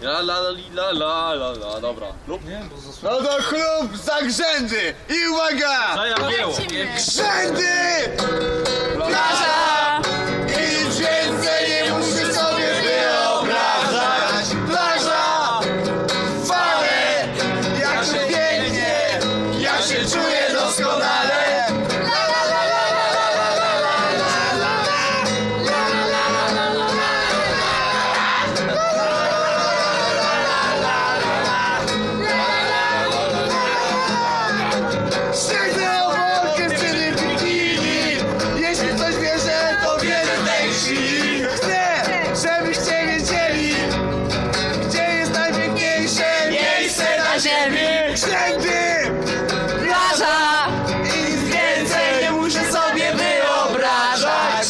La la la li, la la la la, dobra. Lub Nie, bo zasłonię. No to klub za grzędy! I uwaga! zajawieło. Grzędy! na ziemi plaża. Nic więcej nie muszę sobie wyobrażać.